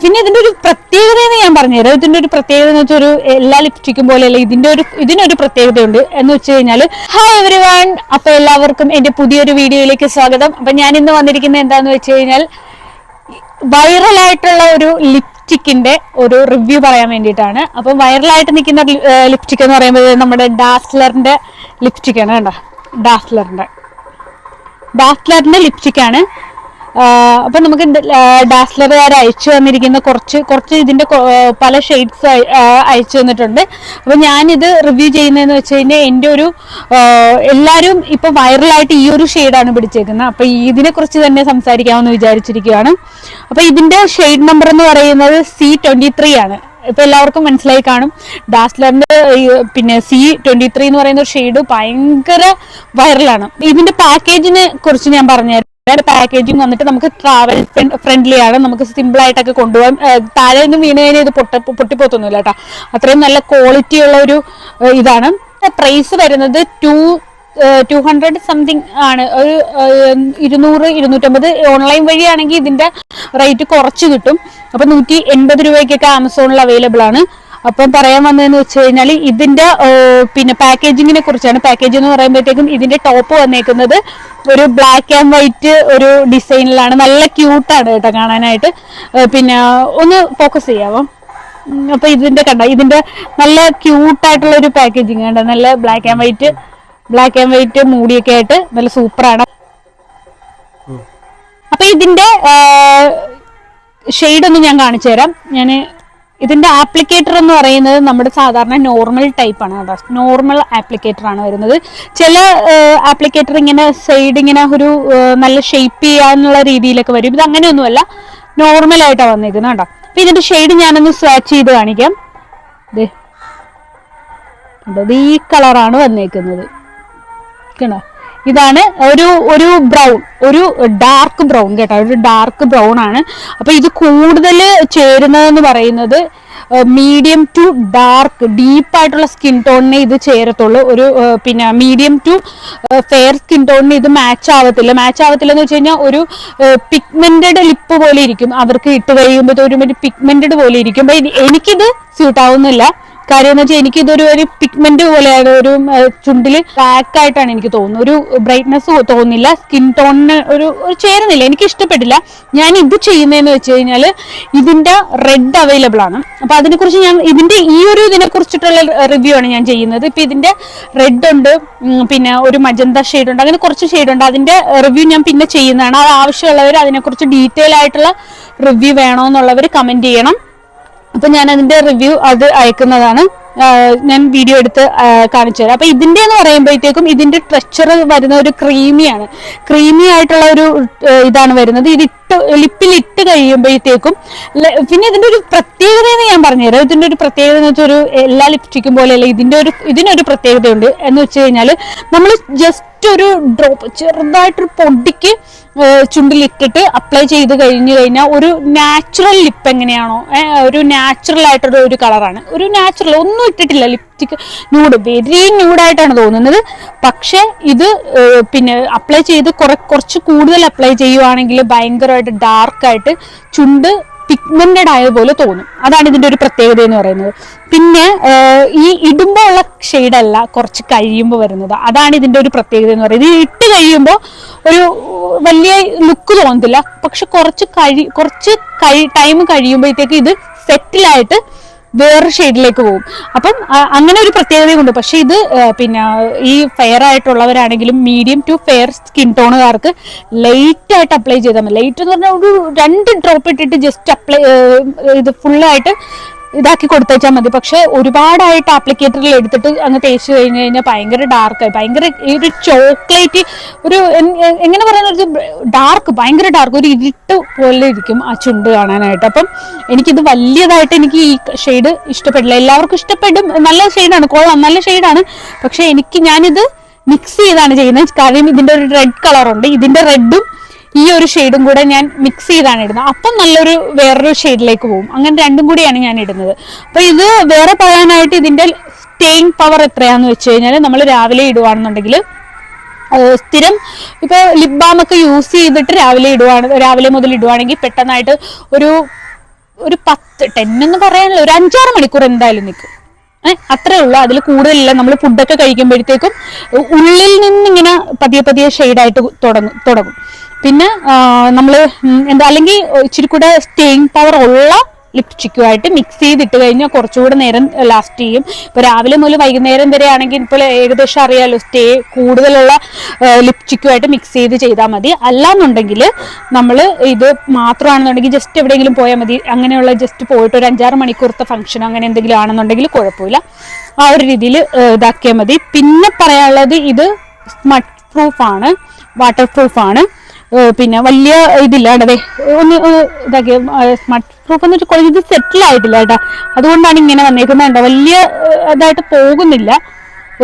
പിന്നെ ഇതിന്റെ ഒരു പ്രത്യേകത എന്ന് ഞാൻ പറഞ്ഞുതരാം ഇതിന്റെ ഒരു പ്രത്യേകത എന്ന് വെച്ചാൽ ഒരു എല്ലാ ലിപ്സ്റ്റിക്കും പോലെ പോലെയല്ല ഇതിന്റെ ഒരു ഇതിനൊരു പ്രത്യേകതയുണ്ട്. എന്ന് വെച്ച് കഴിഞ്ഞാൽ ഹായ് എവരി വൺ അപ്പൊ എല്ലാവർക്കും എന്റെ പുതിയൊരു വീഡിയോയിലേക്ക് സ്വാഗതം. അപ്പൊ ഞാൻ ഇന്ന് വന്നിരിക്കുന്നത് എന്താന്ന് വെച്ച് കഴിഞ്ഞാൽ വൈറലായിട്ടുള്ള ഒരു ലിപ്സ്റ്റിക്കിന്റെ ഒരു റിവ്യൂ പറയാൻ വേണ്ടിയിട്ടാണ്. അപ്പം വൈറലായിട്ട് നിൽക്കുന്ന ലിപ്സ്റ്റിക് എന്ന് പറയുമ്പോൾ നമ്മുടെ ഡാസ്ലറിന്റെ ലിപ്സ്റ്റിക്കാണ് കേട്ടോ. ഡാസ്ലറിന്റെ ഡാസ്ലറിന്റെ ലിപ്സ്റ്റിക് ആണ്. അപ്പൊ നമുക്ക് ഡാസ്ലറുകാർ അയച്ചു തന്നിരിക്കുന്ന കുറച്ച് കുറച്ച് ഇതിന്റെ പല ഷെയ്ഡ്സ് അയച്ചു തന്നിട്ടുണ്ട്. അപ്പൊ ഞാനിത് റിവ്യൂ ചെയ്യുന്നതെന്ന് വെച്ച് കഴിഞ്ഞാൽ എന്റെ ഒരു എല്ലാവരും ഇപ്പൊ വൈറലായിട്ട് ഈ ഒരു ഷെയ്ഡാണ് പിടിച്ചേക്കുന്നത് അപ്പൊ ഇതിനെ കുറിച്ച് തന്നെ സംസാരിക്കാമെന്ന് വിചാരിച്ചിരിക്കുകയാണ് അപ്പൊ ഇതിന്റെ ഷെയ്ഡ് നമ്പർ എന്ന് പറയുന്നത് സി ട്വന്റി ആണ്. ഇപ്പൊ എല്ലാവർക്കും മനസ്സിലായി കാണും. ഡാസ്ലറിന്റെ പിന്നെ സി ട്വന്റി ത്രീ എന്ന് പറയുന്ന ഷെയ്ഡ് ഭയങ്കര വൈറലാണ് ഇതിന്റെ പാക്കേജിനെ കുറിച്ച് ഞാൻ പറഞ്ഞുതരാം പാക്കേജിങ് വന്നിട്ട് നമുക്ക് ട്രാവൽ ഫ്രണ്ട്ലി ആണ്. നമുക്ക് സിമ്പിൾ ആയിട്ടൊക്കെ കൊണ്ടുപോകാൻ താഴെ നിന്ന് വീണ് കഴിഞ്ഞാൽ ഇത് പൊട്ട പൊട്ടിപ്പോത്തൊന്നുമില്ല കേട്ടോ. അത്രയും നല്ല ക്വാളിറ്റി ഉള്ള ഒരു ഇതാണ്. പ്രൈസ് വരുന്നത് ടു ടു ഹൺഡ്രഡ് സംതിങ് ആണ്. ഒരു ഇരുന്നൂറ് ഇരുന്നൂറ്റമ്പത് ഓൺലൈൻ വഴിയാണെങ്കിൽ ഇതിന്റെ റേറ്റ് കുറച്ച് കിട്ടും. അപ്പൊ നൂറ്റി എൺപത് രൂപയ്ക്കൊക്കെ ആമസോണിൽ അവൈലബിൾ ആണ്. അപ്പം പറയാൻ വന്നതെന്ന് വെച്ച് കഴിഞ്ഞാൽ ഇതിന്റെ പിന്നെ പാക്കേജിങ്ങിനെ കുറിച്ചാണ്. പാക്കേജ് എന്ന് പറയുമ്പോഴത്തേക്കും ഇതിന്റെ ടോപ്പ് വന്നേക്കുന്നത് ഒരു ബ്ലാക്ക് ആൻഡ് വൈറ്റ് ഒരു ഡിസൈനിലാണ് നല്ല ക്യൂട്ടാണ് കേട്ടോ കാണാനായിട്ട്. പിന്നെ ഒന്ന് ഫോക്കസ് ചെയ്യാമോ ഉം, അപ്പൊ ഇതിന്റെ കണ്ട? ഇതിന്റെ നല്ല ക്യൂട്ടായിട്ടുള്ള ഒരു പാക്കേജിങ് കണ്ടോ? നല്ല black and white black and white മൂടിയൊക്കെ ആയിട്ട് നല്ല സൂപ്പറാണ് അപ്പൊ ഇതിന്റെ ഷെയ്ഡ് ഒന്ന് ഞാൻ കാണിച്ചു തരാം ഞാൻ ഇതിന്റെ ആപ്ലിക്കേറ്റർ എന്ന് പറയുന്നത് നമ്മുടെ സാധാരണ നോർമൽ ടൈപ്പ് ആണ് നോർമൽ ആപ്ലിക്കേറ്റർ ആണ് വരുന്നത്. ചില ആപ്ലിക്കേറ്റർ ഇങ്ങനെ സൈഡ് ഇങ്ങനെ ഒരു നല്ല ഷേപ്പ് ചെയ്യാനുള്ള രീതിയിലൊക്കെ വരും. ഇത് അങ്ങനെയൊന്നുമല്ല. നോർമൽ ആയിട്ടാണ് വന്നിരിക്കുന്നത് കേട്ടോ. അപ്പൊ ഇതിന്റെ ഷെയ്ഡ് ഞാനൊന്ന് സ്വാച്ച് ചെയ്ത് കാണിക്കാം? ഇത് ഈ കളറാണ് വന്നേക്കുന്നത്. കണ്ടോ ഇതാണ് ഒരു ഒരു ബ്രൗൺ ഒരു ഡാർക്ക് ബ്രൗൺ കേട്ടോ ഒരു ഡാർക്ക് ബ്രൗൺ ആണ്. അപ്പൊ ഇത് കൂടുതൽ ചേരുന്നതെന്ന് പറയുന്നത് മീഡിയം ടു ഡാർക്ക് ഡീപ്പ് ആയിട്ടുള്ള സ്കിൻ ടോണിനെ ഇത് ചേരത്തുള്ളൂ. ഒരു പിന്നെ മീഡിയം ടു ഫെയർ സ്കിൻ ടോണിന് ഇത് മാച്ച് ആവത്തില്ല. മാച്ച് ആവത്തില്ല എന്ന് വെച്ച് കഴിഞ്ഞാൽ ഒരു പിഗ്മെന്റഡ് ലിപ്പ് പോലെ ഇരിക്കും. അവർക്ക് ഇട്ട് കഴിയുമ്പോൾ ഒരു പിഗ്മെന്റഡ് പോലെ ഇരിക്കും. എനിക്കിത് സ്യൂട്ട് ആവുന്നില്ല. കാര്യം എന്ന് വെച്ചാൽ എനിക്ക് ഇതൊരു ഒരു പിഗ്മെന്റ് പോലെയാണ് ഒരു ചുണ്ടിൽ ബ്ലാക്ക് ആയിട്ടാണ് എനിക്ക് തോന്നുന്നത്. ഒരു ബ്രൈറ്റ്നെസ് തോന്നില്ല സ്കിൻ ടോണിന് ഒരു ഒരു ചേരുന്നില്ല. എനിക്ക് ഇഷ്ടപ്പെട്ടില്ല. ഞാൻ ഇത് ചെയ്യുന്നതെന്ന് വെച്ച് കഴിഞ്ഞാൽ ഇതിന്റെ റെഡ് അവൈലബിൾ ആണ്. അപ്പൊ അതിനെക്കുറിച്ച് ഞാൻ ഇതിന്റെ ഈ ഒരു ഇതിനെ കുറിച്ചിട്ടുള്ള റിവ്യൂ ആണ് ഞാൻ ചെയ്യുന്നത്. ഇപ്പൊ ഇതിന്റെ റെഡ് ഉണ്ട് പിന്നെ ഒരു മജന്ത ഷെയ്ഡ് ഉണ്ട് അങ്ങനെ കുറച്ച് ഷെയ്ഡ് ഉണ്ട്. അതിന്റെ റിവ്യൂ ഞാൻ പിന്നെ ചെയ്യുന്നതാണ്. അത് ആവശ്യമുള്ളവർ അതിനെക്കുറിച്ച് ഡീറ്റെയിൽ ആയിട്ടുള്ള റിവ്യൂ വേണമെന്നുള്ളവർ കമന്റ് ചെയ്യണം. അപ്പൊ ഞാൻ അതിന്റെ റിവ്യൂ അത് അയക്കുന്നതാണ്. ഞാൻ വീഡിയോ എടുത്ത് കാണിച്ചു തരാം. അപ്പൊ ഇതിന്റെ എന്ന് പറയുമ്പോഴത്തേക്കും ഇതിന്റെ ടെക്സ്ചർ വരുന്ന ഒരു ക്രീമിയാണ് ക്രീമി ആയിട്ടുള്ള ഒരു ഇതാണ് വരുന്നത്. ഇത് ഇട്ട് ലിപ്പിൽ ഇട്ട് കഴിയുമ്പോഴത്തേക്കും പിന്നെ ഇതിന്റെ ഒരു പ്രത്യേകത എന്ന് ഞാൻ പറഞ്ഞുതരാം. ഇതിന്റെ ഒരു പ്രത്യേകത എന്ന് വെച്ചാൽ ഒരു എല്ലാ ലിപ്സ്റ്റിക്കും പോലെയല്ല ഇതിന്റെ ഒരു ഇതിനൊരു പ്രത്യേകതയുണ്ട്. എന്ന് വെച്ച് കഴിഞ്ഞാൽ നമ്മൾ ജസ്റ്റ് ഒരു ഡ്രോപ്പ് ചെറുതായിട്ടൊരു പൊടിക്ക് ചുണ്ടിലിട്ടിട്ട് അപ്ലൈ ചെയ്ത് കഴിഞ്ഞു കഴിഞ്ഞാൽ ഒരു നാച്ചുറൽ ലിപ്പ് എങ്ങനെയാണോ ഒരു നാച്ചുറൽ ആയിട്ടുള്ള ഒരു കളറാണ് ഒരു നാച്ചുറൽ ഒന്നും ഇട്ടിട്ടില്ല ലിപ്സ്റ്റിക് ന്യൂഡ് വെരി ന്യൂഡായിട്ടാണ് തോന്നുന്നത്. പക്ഷേ ഇത് പിന്നെ അപ്ലൈ ചെയ്ത് കുറെ കുറച്ച് കൂടുതൽ അപ്ലൈ ചെയ്യുവാണെങ്കിൽ ഭയങ്കരമായിട്ട് ഡാർക്കായിട്ട് ചുണ്ട് പിഗ്മെന്റഡ് ആയതുപോലെ തോന്നും. അതാണ് ഇതിന്റെ ഒരു പ്രത്യേകത എന്ന് പറയുന്നത്. പിന്നെ ഈ ഇടുമ്പോൾ ഉള്ള ഷെയ്ഡ് അല്ല കുറച്ച് കഴിയുമ്പോൾ വരുന്നത്. അതാണ് ഇതിന്റെ ഒരു പ്രത്യേകത എന്ന് പറയുന്നത്. ഇത് ഇട്ട് കഴിയുമ്പോൾ ഒരു വലിയ ലുക്ക് തോന്നത്തില്ല. പക്ഷെ കുറച്ച് കഴി കുറച്ച് കഴി ടൈം കഴിയുമ്പോഴത്തേക്ക് ഇത് സെറ്റിലായിട്ട് വേറെ ഷെയ്ഡിലേക്ക് പോകും. അപ്പം അങ്ങനെ ഒരു പ്രത്യേകതയുണ്ട്. പക്ഷെ ഇത് പിന്നെ ഈ ഫെയർ ആയിട്ടുള്ളവരാണെങ്കിലും മീഡിയം ടു ഫെയർ സ്കിൻ ടോണുകാർക്ക് ലൈറ്റ് ആയിട്ട് അപ്ലൈ ചെയ്താൽ മതി. ലൈറ്റ് എന്ന് പറഞ്ഞാൽ ഒരു രണ്ട് ഡ്രോപ്പ് ഇട്ടിട്ട് ജസ്റ്റ് അപ്ലൈ ഇത് ഫുള്ളായിട്ട് ഇതാക്കി കൊടുത്തേച്ചാൽ മതി. പക്ഷെ ഒരുപാടായിട്ട് ആപ്ലിക്കേറ്ററിൽ എടുത്തിട്ട് അങ്ങ് തേച്ച് കഴിഞ്ഞ് കഴിഞ്ഞാൽ ഭയങ്കര ഡാർക്ക് ഭയങ്കര ഒരു ചോക്ലേറ്റ് ഒരു എങ്ങനെ പറയുന്ന ഒരു ഡാർക്ക് ഭയങ്കര ഡാർക്ക് ഒരു ഇരുട്ട് പോലെ ഇരിക്കും ആ ചുണ്ട് കാണാനായിട്ട്. അപ്പം എനിക്കിത് വലിയതായിട്ട് എനിക്ക് ഈ ഷെയ്ഡ് ഇഷ്ടപ്പെടില്ല. എല്ലാവർക്കും ഇഷ്ടപ്പെടും. നല്ല ഷെയ്ഡാണ് കൊള്ളാം. നല്ല ഷെയ്ഡാണ് പക്ഷെ എനിക്ക് ഞാനിത് മിക്സ് ചെയ്താണ് ചെയ്യുന്നത്. കാര്യം ഇതിന്റെ ഒരു റെഡ് കളറുണ്ട് ഇതിന്റെ റെഡും ഈ ഒരു ഷെയ്ഡും കൂടെ ഞാൻ മിക്സ് ചെയ്താണ് ഇടുന്നത്. അപ്പം നല്ലൊരു വേറൊരു ഷെയ്ഡിലേക്ക് പോകും. അങ്ങനെ രണ്ടും കൂടിയാണ് ഞാൻ ഇടുന്നത്. അപ്പൊ ഇത് വേറെ പറയാനായിട്ട് ഇതിന്റെ സ്റ്റേയിങ് പവർ എത്രയാന്ന് വെച്ച് കഴിഞ്ഞാൽ നമ്മൾ രാവിലെ ഇടുവാണെന്നുണ്ടെങ്കിൽ സ്ഥിരം ഇപ്പൊ ലിപ് ബാം ഒക്കെ യൂസ് ചെയ്തിട്ട് രാവിലെ ഇടുവാണ് രാവിലെ മുതൽ ഇടുവാണെങ്കിൽ പെട്ടെന്നായിട്ട് ഒരു ഒരു പത്ത് ടെൻ എന്ന് പറയാനില്ല ഒരു അഞ്ചാറ് മണിക്കൂർ എന്തായാലും നിൽക്കും അത്രേ ഉള്ളൂ. അതിൽ കൂടുതലില്ല. നമ്മൾ ഫുഡൊക്കെ കഴിക്കുമ്പോഴത്തേക്കും ഉള്ളിൽ നിന്ന് ഇങ്ങനെ പതിയെ പതിയെ ഷെയ്ഡായിട്ട് തുടങ്ങും തുടങ്ങും. പിന്നെ നമ്മൾ എന്താ അല്ലെങ്കിൽ ഇച്ചിരി കൂടെ സ്റ്റേയിങ് പവർ ഉള്ള ലിപ്സ്റ്റിക്കുമായിട്ട് മിക്സ് ചെയ്തിട്ട് കഴിഞ്ഞാൽ കുറച്ചുകൂടെ നേരം ലാസ്റ്റ് ചെയ്യും. ഇപ്പൊ രാവിലെ മുതൽ വൈകുന്നേരം വരെ ആണെങ്കിൽ ഇപ്പോൾ ഏകദേശം അറിയാലോ സ്റ്റേ കൂടുതലുള്ള ലിപ്സ്റ്റിക്കുമായിട്ട് മിക്സ് ചെയ്ത് ചെയ്താൽ മതി. അല്ലാന്നുണ്ടെങ്കിൽ നമ്മൾ ഇത് മാത്രമാണെന്നുണ്ടെങ്കിൽ ജസ്റ്റ് എവിടെയെങ്കിലും പോയാൽ മതി. അങ്ങനെയുള്ള ജസ്റ്റ് പോയിട്ട് ഒരു അഞ്ചാറ് മണിക്കൂറത്തെ ഫംഗ്ഷൻ അങ്ങനെ എന്തെങ്കിലും ആണെന്നുണ്ടെങ്കിൽ കുഴപ്പമില്ല. ആ ഒരു രീതിയിൽ ഇതാക്കിയാൽ മതി. പിന്നെ പറയാനുള്ളത് ഇത് സ്മട്ട് പ്രൂഫാണ് വാട്ടർ പ്രൂഫാണ് പിന്നെ വലിയ ഇതില്ല അതെ ഒന്ന് ഇതാക്കി സ്മാർട്ട് പ്രൂഫ് എന്ന് വെച്ചാൽ ഇത് സെറ്റിൽ ആയിട്ടില്ല കേട്ടാ. അതുകൊണ്ടാണ് ഇങ്ങനെ വന്നേക്കുന്നത് വലിയ ഇതായിട്ട് പോകുന്നില്ല.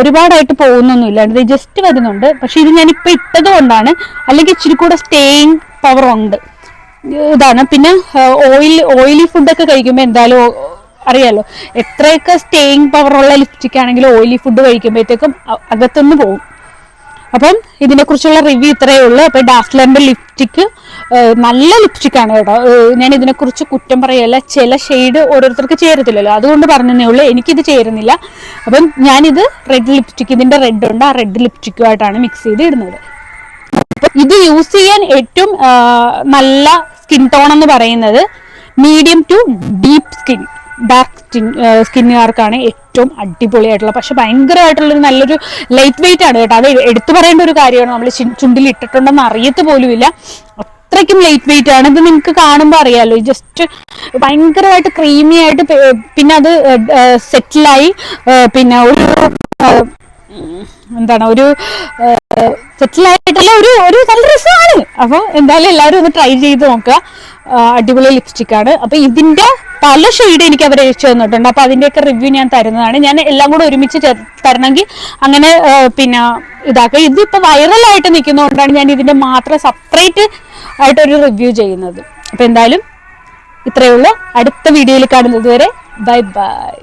ഒരുപാടായിട്ട് പോകുന്നൊന്നുമില്ല ഇത് ജസ്റ്റ് വരുന്നുണ്ട്. പക്ഷെ ഇത് ഞാൻ ഇപ്പൊ ഇട്ടത് കൊണ്ടാണ്. അല്ലെങ്കിൽ ഇച്ചിരി കൂടെ സ്റ്റേയിങ് പവർ ഉണ്ട്. ഇതാണ്. പിന്നെ ഓയിൽ ഓയിലി ഫുഡൊക്കെ കഴിക്കുമ്പോൾ എന്തായാലും അറിയാലോ. എത്രയൊക്കെ സ്റ്റേയിങ് പവറുള്ള ലിപ്സ്റ്റിക് ആണെങ്കിലും ഓയിലി ഫുഡ് കഴിക്കുമ്പോഴത്തേക്കും അകത്തുനിന്ന് പോകും. അപ്പം ഇതിനെ കുറിച്ചുള്ള റിവ്യൂ ഇത്രയേ ഉള്ളൂ. അപ്പൊ ഡാസ്ലറിന്റെ ലിപ്സ്റ്റിക്ക് നല്ല ലിപ്സ്റ്റിക് ആണ് കേട്ടോ. ഞാൻ ഇതിനെ കുറിച്ച് കുറ്റം പറയല്ല. ചില ഷെയ്ഡ് ഓരോരുത്തർക്ക് ചേരത്തില്ലല്ലോ. അതുകൊണ്ട് പറഞ്ഞതേ ഉള്ളൂ. എനിക്കിത് ചേരുന്നില്ല. അപ്പം ഞാനിത് റെഡ് ലിപ്സ്റ്റിക് ഇതിന്റെ റെഡ് ഉണ്ട്. ആ റെഡ് ലിപ്സ്റ്റിക്കുമായിട്ടാണ് മിക്സ് ചെയ്ത് ഇടുന്നത്. ഇത് യൂസ് ചെയ്യാൻ ഏറ്റവും നല്ല സ്കിൻ ടോൺ എന്ന് പറയുന്നത് medium to deep skin dark skin സ്കിന്നുകാർക്കാണ് ഏറ്റവും അടിപൊളിയായിട്ടുള്ള. പക്ഷെ ഭയങ്കരമായിട്ടുള്ളൊരു നല്ലൊരു ലൈറ്റ് വെയിറ്റ് ആണ് കേട്ടോ. അത് എടുത്തു പറയേണ്ട ഒരു കാര്യമാണ്. നമ്മൾ ചുണ്ടിൽ ഇട്ടിട്ടുണ്ടെന്ന് അറിയത്ത് പോലുമില്ല. അത്രയ്ക്കും ലൈറ്റ് വെയിറ്റ് ആണ്. ഇത് നിങ്ങൾക്ക് കാണുമ്പോൾ അറിയാലോ. ജസ്റ്റ് ഭയങ്കരമായിട്ട് ക്രീമി ആയിട്ട് പിന്നെ അത് സെറ്റിലായി പിന്നെ ഒരു എന്താണ് ഒരു സെറ്റിലായിട്ടല്ല ഒരു ഒരു നല്ല രസമാണ് അപ്പോൾ എന്തായാലും എല്ലാവരും ഒന്ന് ട്രൈ ചെയ്ത് നോക്കുക. അടിപൊളി ലിപ്സ്റ്റിക് ആണ്. അപ്പൊ ഇതിന്റെ പല ഷെയ്ഡ് എനിക്ക് അവർ അയച്ചു തന്നിട്ടുണ്ട്. അപ്പൊ അതിന്റെയൊക്കെ റിവ്യൂ ഞാൻ തരുന്നതാണ്. ഞാൻ എല്ലാം കൂടെ ഒരുമിച്ച് തരണമെങ്കിൽ അങ്ങനെ പിന്നെ ഇതാക്കുക. ഇതിപ്പോ വൈറലായിട്ട് നിൽക്കുന്നതുകൊണ്ടാണ് ഞാൻ ഇതിന്റെ മാത്രം സെപ്പറേറ്റ് ആയിട്ട് ഒരു റിവ്യൂ ചെയ്യുന്നത്. അപ്പൊ എന്തായാലും ഇത്രയേ ഉള്ളൂ. അടുത്ത വീഡിയോയിൽ കാണുന്നത് വരെ ബൈ ബൈ